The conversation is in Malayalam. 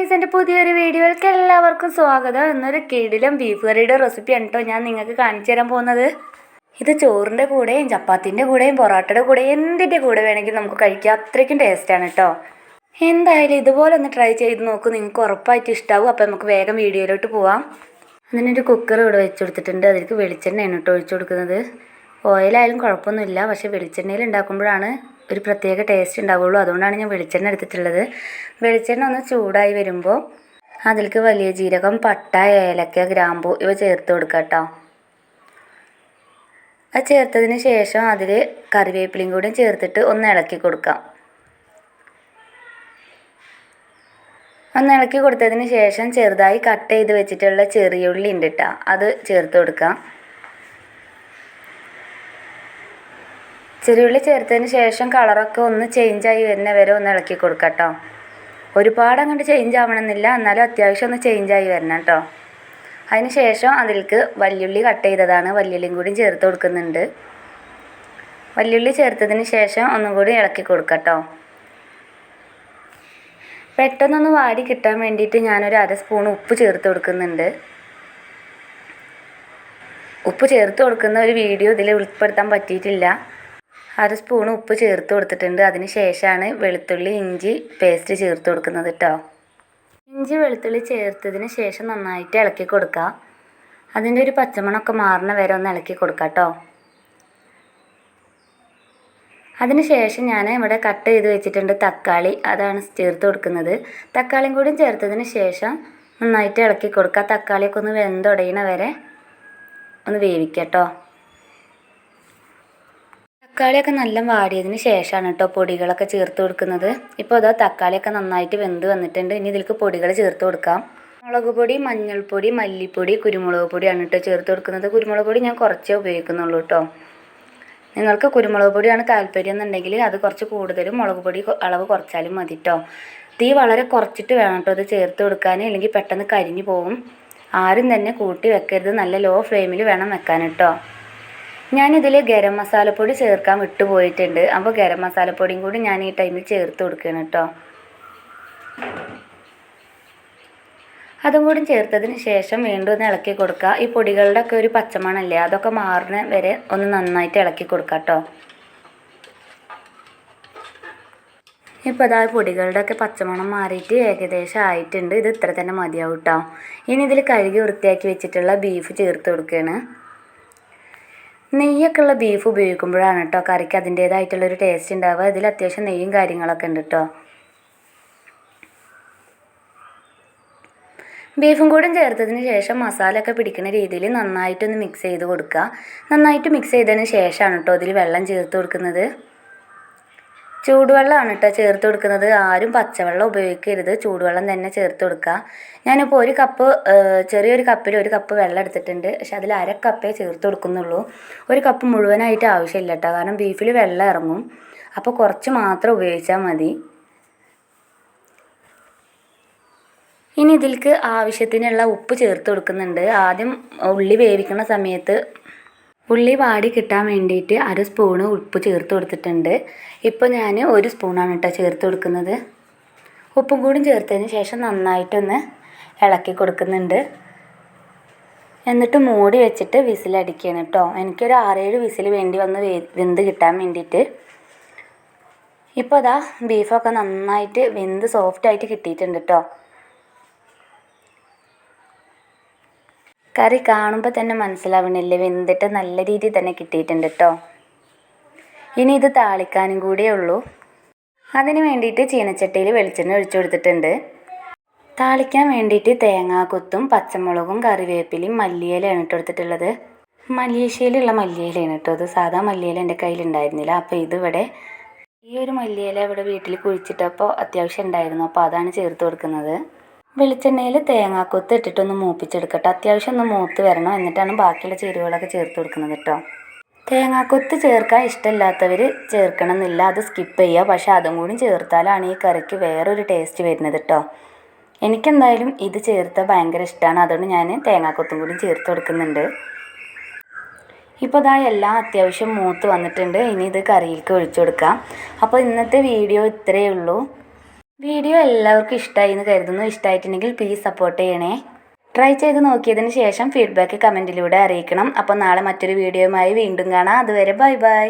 ഗൈസ് എന്റെ പുതിയൊരു വീഡിയോയിലേക്ക് എല്ലാവർക്കും സ്വാഗതം. എന്നൊരു കിടിലും ബീഫ് കറിയുടെ റെസിപ്പിയാണ് കേട്ടോ ഞാൻ നിങ്ങൾക്ക് കാണിച്ചു തരാൻ പോകുന്നത്. ഇത് ചോറിന്റെ കൂടെയും ചപ്പാത്തിന്റെ കൂടെയും പൊറോട്ടയുടെ കൂടെയും എന്തിന്റെ കൂടെ വേണമെങ്കിലും നമുക്ക് കഴിക്കാം. അത്രയ്ക്കും ടേസ്റ്റാണ് കേട്ടോ എന്തായാലും ഇതുപോലെ ഒന്ന് ട്രൈ ചെയ്ത് നോക്കൂ. നിങ്ങൾക്ക് ഉറപ്പായിട്ട് ഇഷ്ടാവും. അപ്പോൾ നമുക്ക് വേഗം വീഡിയോയിലോട്ട് പോവാം. അതിനൊരു കുക്കർ ഇവിടെ വെച്ച് കൊടുത്തിട്ടുണ്ട്. അതിലേക്ക് വെളിച്ചെണ്ണയാണ് കേട്ടോ ഒഴിച്ചു കൊടുക്കുന്നത്. ഓയിലായാലും കുഴപ്പമൊന്നുമില്ല. പക്ഷേ വെളിച്ചെണ്ണയിൽ ഉണ്ടാക്കുമ്പോഴാണ് ഒരു പ്രത്യേക ടേസ്റ്റ് ഉണ്ടാവുള്ളൂ. അതുകൊണ്ടാണ് ഞാൻ വെളിച്ചെണ്ണ എടുത്തിട്ടുള്ളത്. വെളിച്ചെണ്ണ ഒന്ന് ചൂടായി വരുമ്പോൾ അതിലേക്ക് വലിയ ജീരകം പട്ട ഏലക്ക ഗ്രാമ്പു ഇവ ചേർത്ത് കൊടുക്കുക കേട്ടോ അത് ചേർത്തതിന് ശേഷം അതിൽ കറിവേപ്പിലയും കൂടി ചേർത്തിട്ട് ഒന്ന് ഇളക്കി കൊടുക്കാം. ഒന്ന് ഇളക്കി കൊടുത്തതിന് ശേഷം ചെറുതായി കട്ട് ചെയ്ത് വെച്ചിട്ടുള്ള ചെറിയ ഉള്ളി ഉണ്ട് കേട്ടോ അത് ചേർത്ത് കൊടുക്കാം. ചെറിയുള്ളി ചേർത്തതിന് ശേഷം കളറൊക്കെ ഒന്ന് ചേഞ്ചായി വരുന്ന വരെ ഒന്ന് ഇളക്കി കൊടുക്കാം കേട്ടോ ഒരുപാട് അങ്ങോട്ട് ചേഞ്ച് ആവണമെന്നില്ല. എന്നാലും അത്യാവശ്യം ഒന്ന് ചേഞ്ചായി വരണം കേട്ടോ. അതിന് ശേഷം അതിലേക്ക് വല്യുള്ളി കട്ട് ചെയ്തതാണ്. വല്യുള്ളിയും കൂടി ചേർത്ത് കൊടുക്കുന്നുണ്ട്. വല്യുള്ളി ചേർത്തതിന് ശേഷം ഒന്നും കൂടി ഇളക്കി കൊടുക്കാം കേട്ടോ പെട്ടെന്നൊന്ന് വാടി കിട്ടാൻ വേണ്ടിയിട്ട് ഞാനൊരു അര സ്പൂൺ ഉപ്പ് ചേർത്ത് കൊടുക്കുന്നുണ്ട്. ഉപ്പ് ചേർത്ത് കൊടുക്കുന്ന ഒരു വീഡിയോ ഇതിൽ ഉൾപ്പെടുത്താൻ പറ്റിയിട്ടില്ല. അര സ്പൂൺ ഉപ്പ് ചേർത്ത് കൊടുത്തിട്ടുണ്ട്. അതിന് ശേഷമാണ് വെളുത്തുള്ളി ഇഞ്ചി പേസ്റ്റ് ചേർത്ത് കൊടുക്കുന്നത് കേട്ടോ ഇഞ്ചി വെളുത്തുള്ളി ചേർത്തതിന് ശേഷം നന്നായിട്ട് ഇളക്കി കൊടുക്കുക അതിന്റെ ഒരു പച്ചമണമൊക്കെ മാറുന്ന വരെ ഒന്ന് ഇളക്കി കൊടുക്കുക കേട്ടോ അതിന് ശേഷം ഞാൻ ഇവിടെ കട്ട് ചെയ്ത് വെച്ചിട്ടുണ്ട് തക്കാളി. അതാണ് ചേർത്ത് കൊടുക്കുന്നത്. തക്കാളിയും കൂടി ചേർത്തതിന് ശേഷം നന്നായിട്ട് ഇളക്കി കൊടുക്കുക തക്കാളിയൊക്കെ ഒന്ന് വെന്തുടയണ വരെ ഒന്ന് വേവിക്കാം കേട്ടോ തക്കാളിയൊക്കെ നല്ല വാടിയതിന് ശേഷമാണ് കേട്ടോ പൊടികളൊക്കെ ചേർത്ത് കൊടുക്കുന്നത്. ഇപ്പോൾ അതാ തക്കാളിയൊക്കെ നന്നായിട്ട് വെന്ത് വന്നിട്ടുണ്ട്. ഇനി ഇതിലേക്ക് പൊടികൾ ചേർത്ത് കൊടുക്കാം. മുളക് പൊടി മഞ്ഞൾപ്പൊടി മല്ലിപ്പൊടി കുരുമുളക് പൊടിയാണ് കേട്ടോ ചേർത്ത് കൊടുക്കുന്നത്. കുരുമുളക് പൊടി ഞാൻ കുറച്ചേ ഉപയോഗിക്കുന്നുള്ളൂ കേട്ടോ. നിങ്ങൾക്ക് കുരുമുളക് പൊടിയാണ് താല്പര്യം എന്നുണ്ടെങ്കിൽ അത് കുറച്ച് കൂടുതലും മുളക് പൊടി അളവ് കുറച്ചാലും മതി കേട്ടോ. തീ വളരെ കുറച്ചിട്ട് വേണം കേട്ടോ അത് ചേർത്ത് കൊടുക്കാൻ. അല്ലെങ്കിൽ പെട്ടെന്ന് കരിഞ്ഞു പോകും ആരും തന്നെ കൂട്ടി വെക്കരുത്. നല്ല ലോ ഫ്ലെയിമിൽ വേണം വെക്കാൻ കേട്ടോ. ഞാനിതിൽ ഗരം മസാലപ്പൊടി ചേർക്കാൻ വിട്ടുപോയിട്ടുണ്ട്. അപ്പോൾ ഗരം മസാലപ്പൊടിയും കൂടി ഞാൻ ഈ ടൈമിൽ ചേർത്ത് കൊടുക്കുകയാണ് കേട്ടോ അതും കൂടി ചേർത്തതിന് ശേഷം വീണ്ടും ഒന്ന് ഇളക്കി കൊടുക്കുക ഈ പൊടികളുടെ ഒക്കെ ഒരു പച്ചമണല്ലേ അതൊക്കെ മാറുന്ന വരെ ഒന്ന് നന്നായിട്ട് ഇളക്കി കൊടുക്കുക കേട്ടോ ഇപ്പോൾ അതാ പൊടികളുടെ ഒക്കെ പച്ചമണം മാറിയിട്ട് ഏകദേശം ആയിട്ടുണ്ട്. ഇത് ഇത്ര തന്നെ മതിയാവും കേട്ടോ ഇനി ഇതിൽ കഴുകി വൃത്തിയാക്കി വെച്ചിട്ടുള്ള ബീഫ് ചേർത്ത് കൊടുക്കുകയാണ് നെയ്യൊക്കെ ഉള്ള ബീഫ് ഉപയോഗിക്കുമ്പോഴാണ് കേട്ടോ കറിക്ക് അതിന്റേതായിട്ടുള്ളൊരു ടേസ്റ്റ് ഉണ്ടാവുക ഇതിൽ അത്യാവശ്യം നെയ്യും കാര്യങ്ങളൊക്കെ ഉണ്ട് കേട്ടോ ബീഫും കൂടെ ചേർത്തതിന് ശേഷം മസാലയൊക്കെ പിടിക്കുന്ന രീതിയിൽ നന്നായിട്ടൊന്ന് മിക്സ് ചെയ്ത് കൊടുക്കുക. നന്നായിട്ട് മിക്സ് ചെയ്തതിന് ശേഷമാണ് കേട്ടോ ഇതിൽ വെള്ളം ചേർത്ത് കൊടുക്കുന്നത്. ചൂടുവെള്ളമാണ് കേട്ടോ ചേർത്ത് കൊടുക്കുന്നത്. ആരും പച്ചവെള്ളം ഉപയോഗിക്കരുത്. ചൂടുവെള്ളം തന്നെ ചേർത്ത് കൊടുക്കുക. ഞാനിപ്പോൾ ഒരു കപ്പ് ചെറിയൊരു കപ്പിൽ ഒരു കപ്പ് വെള്ളം എടുത്തിട്ടുണ്ട്. പക്ഷെ അതിൽ അര കപ്പേ ചേർത്ത് കൊടുക്കുന്നുള്ളൂ. ഒരു കപ്പ് മുഴുവനായിട്ട് ആവശ്യമില്ല കേട്ടോ. കാരണം ബീഫിൽ വെള്ളം ഇറങ്ങും. അപ്പോൾ കുറച്ച് മാത്രം ഉപയോഗിച്ചാൽ മതി. ഇനി ഇതിലേക്ക് ആവശ്യത്തിനുള്ള ഉപ്പ് ചേർത്ത് കൊടുക്കുന്നുണ്ട്. ആദ്യം ഉള്ളി വേവിക്കുന്ന സമയത്ത് ഉള്ളി വാടി കിട്ടാൻ വേണ്ടിയിട്ട് അര സ്പൂണ് ഉപ്പ് ചേർത്ത് കൊടുത്തിട്ടുണ്ട്. ഇപ്പോൾ ഞാൻ ഒരു സ്പൂണാണ് കേട്ടോ ചേർത്ത് കൊടുക്കുന്നത്. ഉപ്പും കൂടി ചേർത്തതിന് ശേഷം നന്നായിട്ടൊന്ന് ഇളക്കി കൊടുക്കുന്നുണ്ട്. എന്നിട്ട് മൂടി വെച്ചിട്ട് വിസിലടിക്കുകയാണ് കേട്ടോ എനിക്കൊരു ആറേഴ് വിസിൽ വേണ്ടി വന്ന് വെന്ത് കിട്ടാൻ വേണ്ടിയിട്ട്. ഇപ്പോൾ അതാ ബീഫൊക്കെ നന്നായിട്ട് വെന്ത് സോഫ്റ്റായിട്ട് കിട്ടിയിട്ടുണ്ട് കേട്ടോ കറി കാണുമ്പോൾ തന്നെ മനസ്സിലാവണില്ലേ? വെന്തിട്ട് നല്ല രീതിയിൽ തന്നെ കിട്ടിയിട്ടുണ്ട് കേട്ടോ ഇനി ഇത് താളിക്കാനും കൂടിയേ ഉള്ളൂ. അതിന് വേണ്ടിയിട്ട് ചീനച്ചട്ടിയിൽ വെളിച്ചെണ്ണ ഒഴിച്ചു കൊടുത്തിട്ടുണ്ട്. താളിക്കാൻ വേണ്ടിയിട്ട് തേങ്ങാക്കൊത്തും പച്ചമുളകും കറിവേപ്പിലയും മല്ലിയിലയാണ് ഇട്ട് കൊടുത്തിട്ടുള്ളത്. മല്ലിയേശ്ശയിലുള്ള മല്ലിയിലയാണ് കേട്ടോ അത് സാധാ മല്ലിയില എന്റെ കയ്യിലുണ്ടായിരുന്നില്ല. അപ്പോൾ ഇതിവിടെ ഈ ഒരു മല്ലിയില ഇവിടെ വീട്ടിൽ കുഴിച്ചിട്ടപ്പോൾ അത്യാവശ്യം ഉണ്ടായിരുന്നു. അപ്പോൾ അതാണ് ചേർത്ത് കൊടുക്കുന്നത്. വെളിച്ചെണ്ണയിൽ തേങ്ങാക്കൊത്ത് ഇട്ടിട്ടൊന്ന് മൂപ്പിച്ചെടുക്കട്ടോ. അത്യാവശ്യം ഒന്ന് മൂത്ത് വരണം. എന്നിട്ടാണ് ബാക്കിയുള്ള ചേരുവകളൊക്കെ ചേർത്ത് കൊടുക്കുന്നത് കേട്ടോ. തേങ്ങാക്കൊത്ത് ചേർക്കാൻ ഇഷ്ടമില്ലാത്തവർ ചേർക്കണം എന്നില്ല അത് സ്കിപ്പ് ചെയ്യുക. പക്ഷേ അതും കൂടി ചേർത്താലാണ് ഈ കറിക്ക് വേറൊരു ടേസ്റ്റ് വരുന്നത് കേട്ടോ. എനിക്കെന്തായാലും ഇത് ചേർത്താൽ ഭയങ്കര ഇഷ്ടമാണ് അതുകൊണ്ട് ഞാൻ തേങ്ങാക്കൊത്തും കൂടി ചേർത്ത് കൊടുക്കുന്നുണ്ട്. ഇപ്പോൾ ഇതാ എല്ലാം അത്യാവശ്യം മൂത്ത് വന്നിട്ടുണ്ട്. ഇനി ഇത് കറിയിലേക്ക് ഒഴിച്ചു കൊടുക്കാം. അപ്പോൾ ഇന്നത്തെ വീഡിയോ ഇത്രയേ ഉള്ളൂ. വീഡിയോ എല്ലാവർക്കും ഇഷ്ടമായി എന്ന് കരുതുന്നു. ഇഷ്ടമായിട്ടുണ്ടെങ്കിൽ പ്ലീസ് സപ്പോർട്ട് ചെയ്യണേ. ട്രൈ ചെയ്ത് നോക്കിയതിന് ശേഷം ഫീഡ്ബാക്ക് കമന്റിലൂടെ അറിയിക്കണം. അപ്പോൾ നാളെ മറ്റൊരു വീഡിയോയുമായി വീണ്ടും കാണാം. അതുവരെ ബൈ ബൈ